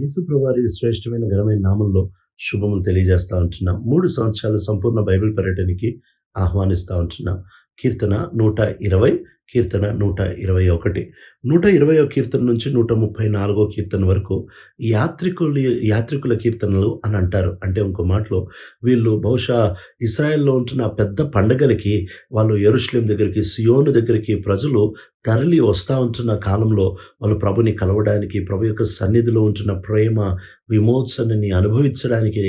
యేసుప్రవారి శ్రేష్టమైన ఘనమైన నామంలో శుభములు తెలియజేస్తూ ఉంటున్నాం. మూడు సంవత్సరాల సంపూర్ణ బైబిల్ పర్యటనకి ఆహ్వానిస్తూ ఉంటున్నాం. కీర్తన నూట ఇరవై కీర్తన నూట ఇరవై ఒకటి. నూట ఇరవయో కీర్తన నుంచి నూట ముప్పై నాలుగో కీర్తన వరకు యాత్రికులు యాత్రికుల కీర్తనలు అని అంటారు. అంటే ఇంకో మాటలో వీళ్ళు బహుశా ఇస్రాయెల్లో ఉంటున్న పెద్ద పండగలకి వాళ్ళు ఎరుషలేం దగ్గరికి సియోను దగ్గరికి ప్రజలు తరలి వస్తూ ఉంటున్న కాలంలో వాళ్ళు ప్రభుని కలవడానికి ప్రభు యొక్క సన్నిధిలో ఉంటున్న ప్రేమ విమోచనని అనుభవించడానికి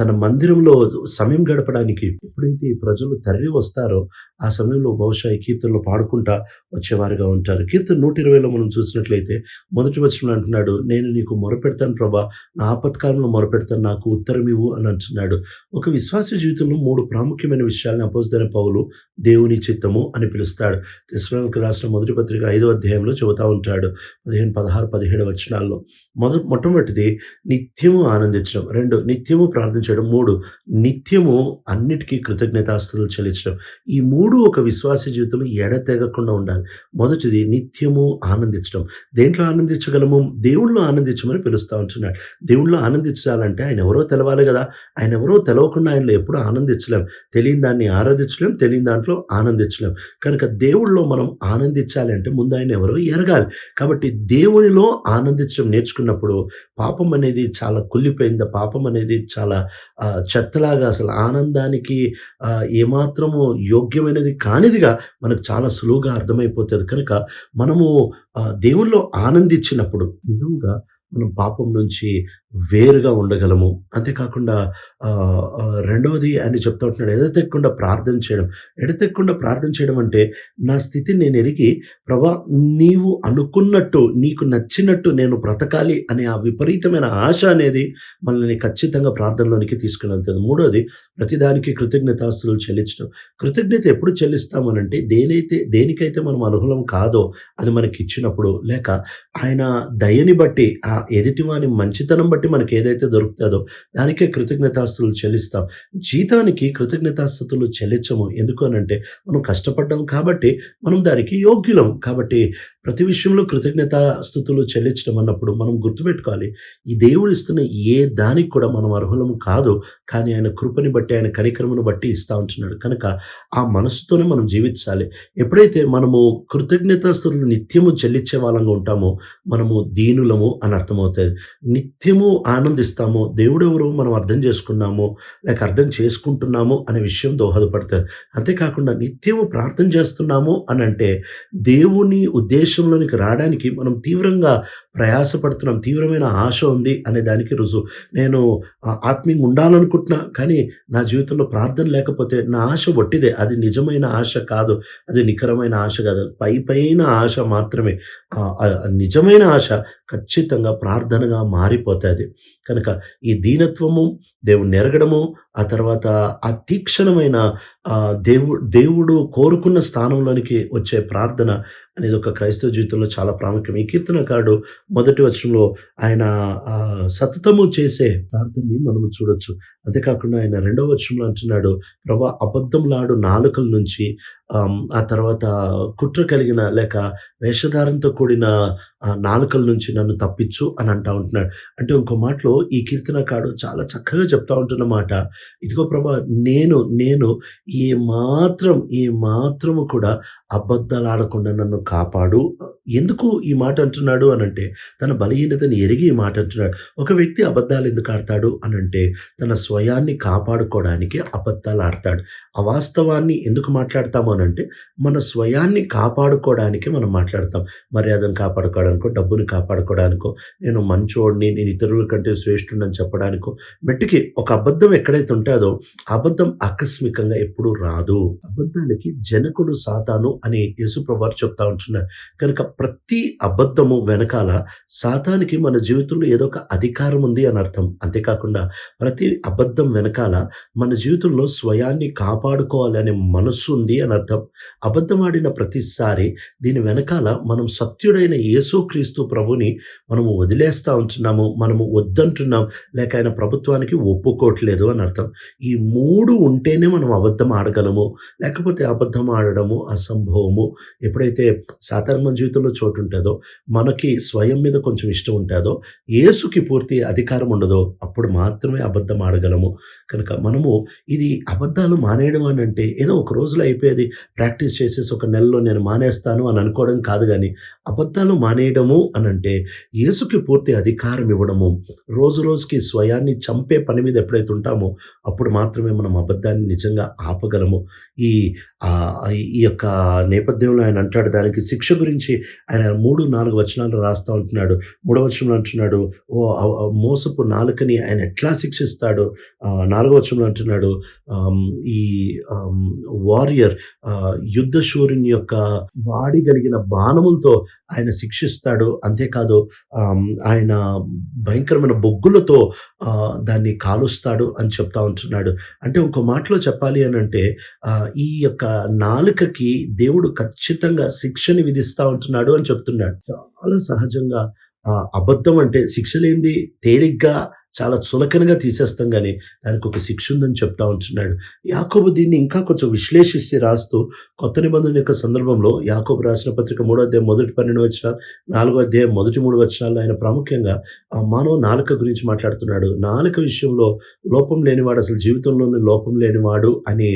తన మందిరంలో సమయం గడపడానికి ఎప్పుడైతే ప్రజలు తరలి వస్తారో ఆ సమయంలో బహుశా ఈ కీర్తనలు పాడుకుంటా వచ్చేవారుగా ఉంటారు. కీర్తన నూట ఇరవైలో మనం చూసినట్లయితే మొదటి వచనంలో అంటున్నాడు నేను నీకు మొరపెడతాను ప్రభా నా ఆపత్కాలంలో మొరపెడతాను నాకు ఉత్తరం ఇవ్వు అని అంటున్నాడు. ఒక విశ్వాస జీవితంలో మూడు ప్రాముఖ్యమైన విషయాలను అపోజిదైన పౌలు దేవుని చిత్తము అని పిలుస్తాడు. తెస్సలోనికి రాసిన మొదటి పత్రిక ఐదో అధ్యాయంలో చెబుతా ఉంటాడు పదిహేను పదహారు పదిహేడు వచనాల్లో. మొద మొట్టమొదటిది నిత్యము ఆనందించడం. రెండు నిత్యము ప్రార్థించడం. మూడు నిత్యము అన్నిటికీ కృతజ్ఞతాస్తులు చెల్లించడం. ఈ మూడు ఒక విశ్వాస జీవితంలో తెగకుండా ఉండాలి. మొదటిది నిత్యము ఆనందించడం. దేంట్లో ఆనందించగలము? దేవుళ్ళు ఆనందించమని పిలుస్తూ ఉంటున్నాడు. దేవుళ్ళు ఆనందించాలంటే ఆయన ఎవరో తెలవాలి కదా? ఆయన ఎవరో తెలవకుండా ఆయనలో ఎప్పుడు ఆనందించలేం. తెలియని దాన్ని ఆరాధించలేం తెలియని దాంట్లో ఆనందించలేం. కనుక దేవుళ్ళలో మనం ఆనందించాలి అంటే ముందు ఆయన ఎవరో ఎరగాలి. కాబట్టి దేవునిలో ఆనందించడం నేర్చుకున్నప్పుడు పాపం అనేది చాలా కుళ్ళిపోయింది. పాపం అనేది చాలా చెత్తలాగా అసలు ఆనందానికి ఏమాత్రము యోగ్యమైనది కానిదిగా మనకు చాలా సులువుగా అర్థమైపోతుంది. కనుక మనము దేవుల్లో ఆనందించినప్పుడు నిజంగా మనం పాపం నుంచి వేరుగా ఉండగలము. అంతేకాకుండా రెండవది ఆయన చెప్తా ఉంటున్నాడు ఎడతెక్కకుండా ప్రార్థన చేయడం. ఎడతెక్కకుండా ప్రార్థన చేయడం అంటే నా స్థితిని నేను ఎరిగి ప్రభా నీవు అనుకున్నట్టు నీకు నచ్చినట్టు నేను బ్రతకాలి అనే ఆ విపరీతమైన ఆశ అనేది మనల్ని ఖచ్చితంగా ప్రార్థనలోనికి తీసుకుని వెళ్తుంది. మూడవది ప్రతిదానికి కృతజ్ఞతాస్తులు చెల్లించడం. కృతజ్ఞత ఎప్పుడు చెల్లిస్తామనంటే దేనైతే దేనికైతే మనం అనుకూలం కాదో అది మనకి ఇచ్చినప్పుడు లేక ఆయన దయని బట్టి ఆ ఎదుటివాని మంచితనం బట్టి మనకి ఏదైతే దొరుకుతుందో దానికే కృతజ్ఞతాస్తులు చెల్లిస్తాం. జీతానికి కృతజ్ఞతాస్తుతులు చెల్లించము. ఎందుకు అనంటే మనం కష్టపడ్డాం కాబట్టి మనం దానికి యోగ్యులం. కాబట్టి ప్రతి విషయంలో కృతజ్ఞతాస్థుతులు చెల్లించడం అన్నప్పుడు మనం గుర్తుపెట్టుకోవాలి. ఈ దేవుడు ఇస్తున్న ఏ దానికి కూడా మనం అర్హులము కాదు. కానీ ఆయన కృపని బట్టి ఆయన కనికరమును బట్టి ఇస్తా ఉంటున్నాడు. కనుక ఆ మనసుతోనే మనం జీవించాలి. ఎప్పుడైతే మనము కృతజ్ఞతాస్తుతులు నిత్యము చెల్లించే వాళ్ళంగా ఉంటామో మనము దీనులము అని అర్థమవుతుంది. నిత్యము ఆనందిస్తామో దేవుడెవరు మనం అర్థం చేసుకున్నామో లేక అర్థం చేసుకుంటున్నాము అనే విషయం దోహదపడుతుంది అంతేకాకుండా నిత్యము ప్రార్థన చేస్తున్నాము అని అంటే దేవుని ఉద్దేశంలోనికి రావడానికి మనం తీవ్రంగా ప్రయాసపడుతున్నాం తీవ్రమైన ఆశ ఉంది అనే దానికి రుజువు. నేను ఆత్మీయంగా ఉండాలనుకుంటున్నా కానీ నా జీవితంలో ప్రార్థన లేకపోతే నా ఆశ ఒట్టిదే. అది నిజమైన ఆశ కాదు. అది నిఖరమైన ఆశ కాదు. పై పైన ఆశ మాత్రమే. నిజమైన ఆశ ఖచ్చితంగా ప్రార్థనగా మారిపోతుంది. కనుక ఈ దీనత్వము దేవుడు ఎరగడము ఆ తర్వాత ఆ తీక్షణమైన దేవు దేవుడు కోరుకున్న స్థానంలోనికి వచ్చే ప్రార్థన అనేది ఒక క్రైస్తవ జీవితంలో చాలా ప్రాముఖ్యం. ఈ కీర్తనకారుడు మొదటి వచనంలో ఆయన సతతము చేసే ప్రార్థనని మనము చూడొచ్చు. అంతేకాకుండా ఆయన రెండవ వచనంలో అంటున్నాడు ప్రభా అబద్ధంలాడు నాలుకల నుంచి ఆ తర్వాత కుట్ర కలిగిన లేక వేషధారంతో కూడిన నాలుకల నుంచి నన్ను తప్పించు అని అంటా ఉంటున్నాడు. అంటే ఇంకో మాటలో ఈ కీర్తనకాడు చాలా చక్కగా చెప్తా ఉంటున్నమాట ఇదిగో ప్రభా నేను నేను ఏ మాత్రం ఏ మాత్రము కూడా అబద్ధాలు ఆడకుండా నన్ను కాపాడు. ఎందుకు ఈ మాట అంటున్నాడు అనంటే తన బలహీనతని ఎరిగి ఈ మాట అంటున్నాడు. ఒక వ్యక్తి అబద్ధాలు ఎందుకు ఆడతాడు అనంటే తన స్వయాన్ని కాపాడుకోవడానికి అబద్ధాలు ఆడతాడు. అవాస్తవాన్ని ఎందుకు మాట్లాడతాము అనంటే మన స్వయాన్ని కాపాడుకోవడానికి మనం మాట్లాడతాం. మర్యాదను కాపాడుకోవడానికో డబ్బుని కాపాడుకోవడానికో నేను మంచోడిని నేను ఇతరుల కంటే శ్రేష్ఠుడని చెప్పడానికో మెట్టుకి ఒక అబద్ధం ఎక్కడైతే ఉంటుందో అబద్ధం ఆకస్మికంగా ఎప్పుడూ రాదు. అబద్ధానికి జనకుడు సాతాను అని యేసుప్రభారు చెప్తా ఉంటున్నారు కనుక ప్రతి అబద్ధము వెనకాల సాతానికి మన జీవితంలో ఏదో ఒక అధికారం ఉంది అని అర్థం. అంతేకాకుండా ప్రతి అబద్ధం వెనకాల మన జీవితంలో స్వయాన్ని కాపాడుకోవాలనే మనస్సు ఉంది అని అర్థం. అబద్ధం ఆడిన ప్రతిసారి దీని వెనకాల మనం సత్యుడైన యేసుక్రీస్తు ప్రభుని మనము వదిలేస్తూ ఉంటున్నాము మనము వద్దంటున్నాం లేక ఆయన ప్రభుత్వానికి ఒప్పుకోవట్లేదు అని అర్థం. ఈ మూడు ఉంటేనే మనం అబద్ధం ఆడగలము లేకపోతే అబద్ధం ఆడడము అసంభవము. ఎప్పుడైతే సాధారణ జీవితంలో చోటు ఉంటుందో మనకి స్వయం మీద కొంచెం ఇష్టం ఉంటుందో యేసుకి పూర్తి అధికారం ఉండదో అప్పుడు మాత్రమే అబద్ధం ఆడగలము. కనుక మనము ఇది అబద్ధాలు మానేయడం అని అంటే ఏదో ఒక రోజులో అయిపోయేది ప్రాక్టీస్ చేసేసి ఒక నెలలో నేను మానేస్తాను అని అనుకోవడం కాదు కానీ అబద్ధాలు మానేయడము అని అంటే యేసుకి పూర్తి అధికారం ఇవ్వడము రోజు రోజుకి స్వయాన్ని చంపే పని మీద ఎప్పుడైతే ఉంటామో అప్పుడు మాత్రమే మనం అబద్ధాన్ని నిజంగా ఆపగలము. ఈ ఈ యొక్క నేపథ్యంలో ఆయన అంటాడు వారికి శిక్ష గురించి ఆయన మూడు నాలుగు వచనాలు రాస్తూ ఉంటున్నాడు. మూడవ వచనంలో అంటున్నాడు ఓ మోసపు నాలుకని ఆయన ఎట్లా శిక్షిస్తాడు? ఆ, నాలుగవ వచనంలో అంటున్నాడు ఈ వారియర్ యుద్ధ శూరుని యొక్క వాడిగలిగిన బాణములతో ఆయన శిక్షిస్తాడు. అంతేకాదు ఆయన భయంకరమైన బొగ్గులతో దాన్ని కాలుస్తాడు అని చెప్తా ఉంటున్నాడు. అంటే ఇంకో మాటలో చెప్పాలి అని అంటే ఈ యొక్క నాలుకకి దేవుడు ఖచ్చితంగా శిక్షని విధిస్తూ ఉంటున్నాడు అని చెప్తున్నాడు. చాలా సహజంగా అబద్ధం అంటే శిక్ష లేనిది తేలిగ్గా చాలా చులకనగా తీసేస్తాం కానీ దానికి ఒక శిక్ష ఉందని చెప్తా ఉంటున్నాడు. యాకోబు దీన్ని ఇంకా కొంచెం విశ్లేషిస్తే రాస్తూ కొత్త నిబంధన యొక్క సందర్భంలో యాకోబు రాసిన పత్రిక మూడో అధ్యాయం మొదటి పన్నెండు వచ్చిన నాలుగో అధ్యాయం మొదటి మూడు వచనాల్లో ఆయన ప్రాముఖ్యంగా ఆ మానవ నాలుక గురించి మాట్లాడుతున్నాడు. నాలుక విషయంలో లోపం లేనివాడు అసలు జీవితంలోనే లోపం లేనివాడు అని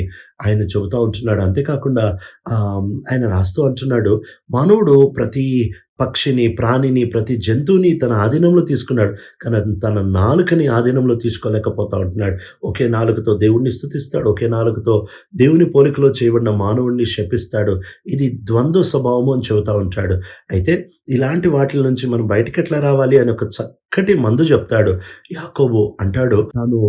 ఆయన చెబుతూ ఉంటున్నాడు. అంతేకాకుండా ఆయన రాస్తూ అంటున్నాడు మానవుడు ప్రతి పక్షిని ప్రాణిని ప్రతి జంతువుని తన ఆధీనంలో తీసుకున్నాడు. కానీ తన నాలుకని ఆధీనంలో తీసుకోలేకపోతా ఉంటున్నాడు. ఒకే నాలుకతో దేవుణ్ణి స్థుతిస్తాడు ఒకే నాలుకతో దేవుని పోలికలో చేయబడిన మానవుణ్ణి శపిస్తాడు. ఇది ద్వంద్వ స్వభావము అని చెబుతా ఉంటాడు. అయితే ఇలాంటి వాటి నుంచి మనం బయటకు ఎట్లా రావాలి అని ఒక చక్కటి మందు చెప్తాడు. యాకోబు అంటాడు తాను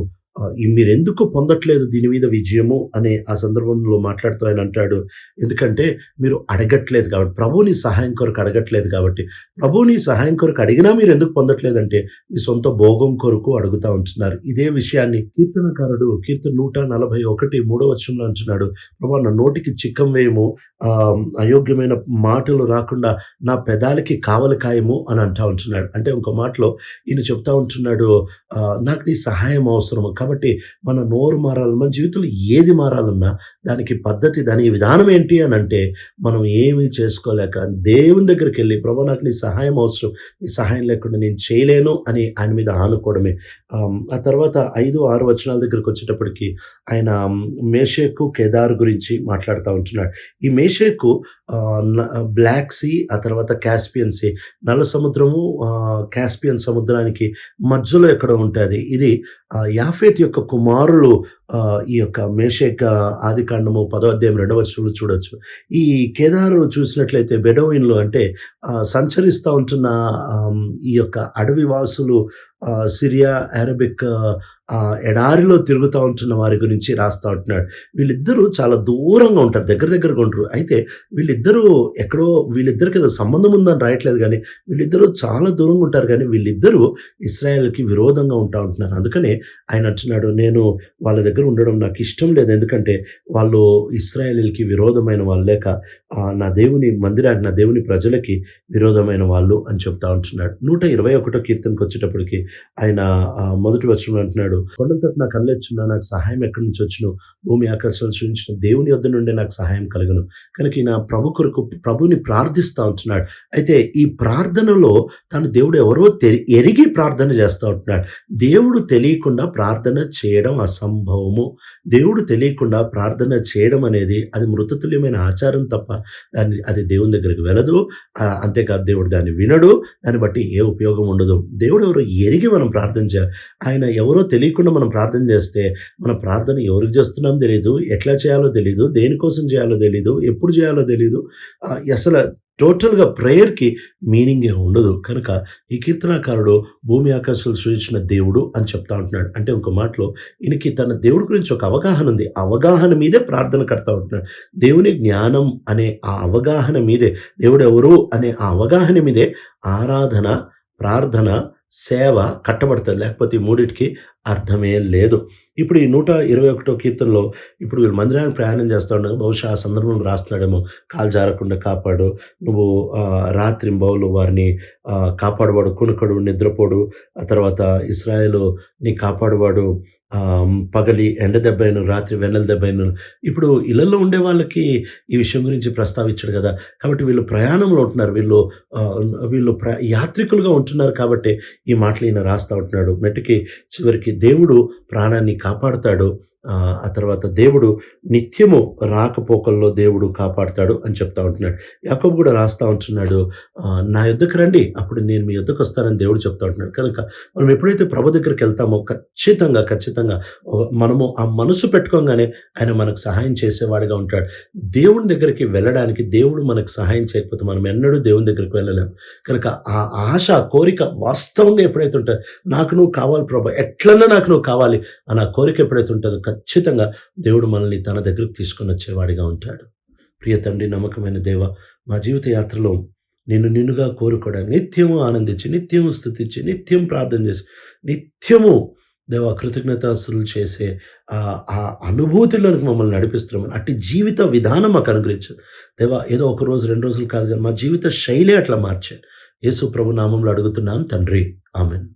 మీరెందుకు పొందట్లేదు దీని మీద విజయము అనే ఆ సందర్భంలో మాట్లాడుతూ ఆయన అంటాడు ఎందుకంటే మీరు అడగట్లేదు కాబట్టి ప్రభువుని సహాయం కొరకు అడగట్లేదు కాబట్టి ప్రభువుని సహాయం కొరకు అడిగినా మీరు ఎందుకు పొందట్లేదంటే మీ సొంత భోగం కొరకు అడుగుతా ఉంటున్నారు. ఇదే విషయాన్ని కీర్తనకారుడు కీర్తన నూట నలభై ఒకటి మూడో వచ్చంలో అంటున్నాడు ప్రభా నా నోటికి చిక్కం వేయము ఆ, అయోగ్యమైన మాటలు రాకుండా నా పెదాలకి కావలి కాయము అని అంటా ఉంటున్నాడు. అంటే ఇంకో మాటలో ఈయన చెప్తా ఉంటున్నాడు నాకు నీ సహాయం అవసరము కాబట్టి మన నోరు మారాలి మన జీవితంలో ఏది మారాలన్నా దానికి పద్ధతి దానికి విధానం ఏంటి అని అంటే మనం ఏమీ చేసుకోలేక దేవుని దగ్గరికి వెళ్ళి ప్రభు నాకు నీ సహాయం అవసరం నీ సహాయం లేకుండా నేను చేయలేను అని ఆయన మీద ఆనుకోవడమే. ఆ తర్వాత ఐదు ఆరు వచనాల దగ్గరికి వచ్చేటప్పటికి ఆయన మేషేకు కేదార్ గురించి మాట్లాడుతూ ఉంటున్నాడు. ఈ మేషేకు బ్లాక్ సీ ఆ తర్వాత కాస్పియన్ సీ. నల్ల సముద్రము క్యాస్పియన్ కాస్పియన్ సముద్రానికి మధ్యలో ఎక్కడ ఉంటుంది. ఇది ఆ, యాఫేత్ యొక్క కుమారులు ఈ యొక్క మేషేక ఆదికాండము పదో అధ్యాయం రెండవ వచనంలో చూడొచ్చు. ఈ కేదారు చూసినట్లయితే బెడోయిన్లు అంటే సంచరిస్తూ ఉంటున్న ఈ యొక్క అడవి వాసులు సిరియా అరబిక్ ఎడారిలో తిరుగుతూ ఉంటున్న వారి గురించి రాస్తూ ఉంటున్నాడు. వీళ్ళిద్దరూ చాలా దూరంగా ఉంటారు దగ్గర దగ్గరగా ఉంటారు. అయితే వీళ్ళిద్దరూ ఎక్కడో వీళ్ళిద్దరికి ఏదో సంబంధం ఉందని రాయట్లేదు కానీ వీళ్ళిద్దరూ చాలా దూరంగా ఉంటారు కానీ వీళ్ళిద్దరూ ఇస్రాయల్కి విరోధంగా ఉంటా ఉంటున్నారు. అందుకనే ఆయన అంటున్నాడు నేను వాళ్ళ దగ్గర ఉండడం నాకు ఇష్టం లేదు. ఎందుకంటే వాళ్ళు ఇస్రాయలీలకి విరోధమైన వాళ్ళు లేక నా దేవుని మందిరానికి నా దేవుని ప్రజలకి విరోధమైన వాళ్ళు అని చెప్తా ఉంటున్నాడు. నూట ఇరవై ఒకటో కీర్తనకు వచ్చేటప్పటికి ఆయన మొదటి వచనంలో అంటున్నాడు కొండంతో నాకు కళ్ళెచ్చున్నా నాకు సహాయం ఎక్కడి నుంచి వచ్చును? భూమి ఆకర్షణ సృష్టించిన దేవుని వద్ద నుండి నాకు సహాయం కలుగును. కనుక ఈయన ప్రభు కొరకు ప్రభుని ప్రార్థిస్తూ ఉంటున్నాడు. అయితే ఈ ప్రార్థనలో తను దేవుడు ఎవరో ఎరిగి ప్రార్థన చేస్తూ ఉంటున్నాడు. దేవుడు తెలియకుండా ప్రార్థన చేయడం అసంభవము. దేవుడు తెలియకుండా ప్రార్థన చేయడం అనేది అది మృతతుల్యమైన ఆచారం తప్ప దాన్ని అది దేవుని దగ్గరికి వెళ్ళదు. అంతేకాదు దేవుడు దాన్ని వినడు. దాన్ని బట్టి ఏ ఉపయోగం ఉండదు. దేవుడు ఎవరు ఎరిగి మనం ప్రార్థన చేయాలి. ఆయన ఎవరో తెలియకుండా మనం ప్రార్థన చేస్తే మన ప్రార్థన ఎవరికి చేస్తున్నాం తెలియదు ఎట్లా చేయాలో తెలియదు దేనికోసం చేయాలో తెలియదు ఎప్పుడు చేయాలో తెలియదు అసలు టోటల్గా ప్రేయర్కి మీనింగే ఉండదు. కనుక ఈ కీర్తనాకారుడు భూమి ఆకాశాలు సృజించిన దేవుడు అని చెప్తా ఉంటున్నాడు. అంటే ఒక మాటలో ఈయనకి తన దేవుడి గురించి ఒక అవగాహన ఉంది. అవగాహన మీదే ప్రార్థన కడతా ఉంటున్నాడు. దేవుని జ్ఞానం అనే ఆ అవగాహన మీదే దేవుడు ఎవరు అనే ఆ అవగాహన మీదే ఆరాధన ప్రార్థన సేవ కట్టబడుతుంది లేకపోతే ఈ మూడింటికి అర్థమే లేదు. ఇప్పుడు ఈ నూట ఇరవై ఒకటో కీర్తనలో ఇప్పుడు వీళ్ళు మందిరానికి ప్రయాణం చేస్తూ ఉండగా బహుశా ఆ సందర్భంలో రాస్తున్నాడేమో కాలు జారకుండా కాపాడు నువ్వు రాత్రి బౌలు వారిని ఆ, కాపాడువాడు నిద్రపోడు ఆ తర్వాత ఇస్రాయేల్ నీ కాపాడువాడు పగలి ఎండ దెబ్బైన రాత్రి వెన్నెల దెబ్బైన ఇప్పుడు ఇళ్ళలో ఉండే వాళ్ళకి ఈ విషయం గురించి ప్రస్తావించాడు కదా కాబట్టి వీళ్ళు ప్రయాణంలో ఉంటున్నారు. వీళ్ళు వీళ్ళు ప్ర యాత్రికులుగా ఉంటున్నారు కాబట్టి ఈ మాటలు ఈయన రాస్తా ఉంటున్నాడు. మెట్టుకి చివరికి దేవుడు ప్రాణాన్ని కాపాడుతాడు. ఆ తర్వాత దేవుడు నిత్యము రాకపోకల్లో దేవుడు కాపాడుతాడు అని చెప్తా ఉంటున్నాడు. యాకబ్ కూడా రాస్తా ఉంటున్నాడు. నా యుద్ధకు రండి. అప్పుడు నేను మీ యొద్దకొస్తానని దేవుడు చెప్తా ఉంటున్నాడు. కనుక మనం ఎప్పుడైతే ప్రభు దగ్గరికి వెళ్తామో ఖచ్చితంగా, ఖచ్చితంగా మనము ఆ మనసు పెట్టుకోగానే ఆయన మనకు సహాయం చేసేవాడుగా ఉంటాడు. దేవుని దగ్గరికి వెళ్ళడానికి దేవుడు మనకు సహాయం చేయకపోతే మనం ఎన్నడూ దేవుని దగ్గరికి వెళ్ళలేము కనుక ఆ ఆశ, కోరిక వాస్తవంగా ఎప్పుడైతే ఉంటదో నాకు నువ్వు కావాలి ప్రభా! ఎట్లన్నా నాకు నువ్వు కావాలి అని ఆ కోరిక ఎప్పుడైతే ఉంటుందో ఖచ్చితంగా దేవుడు మనల్ని తన దగ్గరికి తీసుకొనొచ్చేవాడిగా ఉంటాడు. ప్రియ తండ్రి, నమ్మకమైన దేవ మా జీవిత యాత్రలో నిన్ను నిన్నుగా కోరుకోవడానికి నిత్యము ఆనందించి, నిత్యము స్థుతించి నిత్యం ప్రార్థన చేసి, నిత్యము దేవా కృతజ్ఞతాసులు చేసే ఆ అనుభూతిలోనికి మమ్మల్ని నడిపిస్తున్నామని అట్టి జీవిత విధానం మాకు అనుగ్రహించు. దేవా ఏదో ఒక రోజు, రెండు రోజులు కాదు కానీ మా జీవిత శైలే అట్లా మార్చండి. యేసు ప్రభు నామంలో అడుగుతున్నాను తండ్రి. ఆమేన్.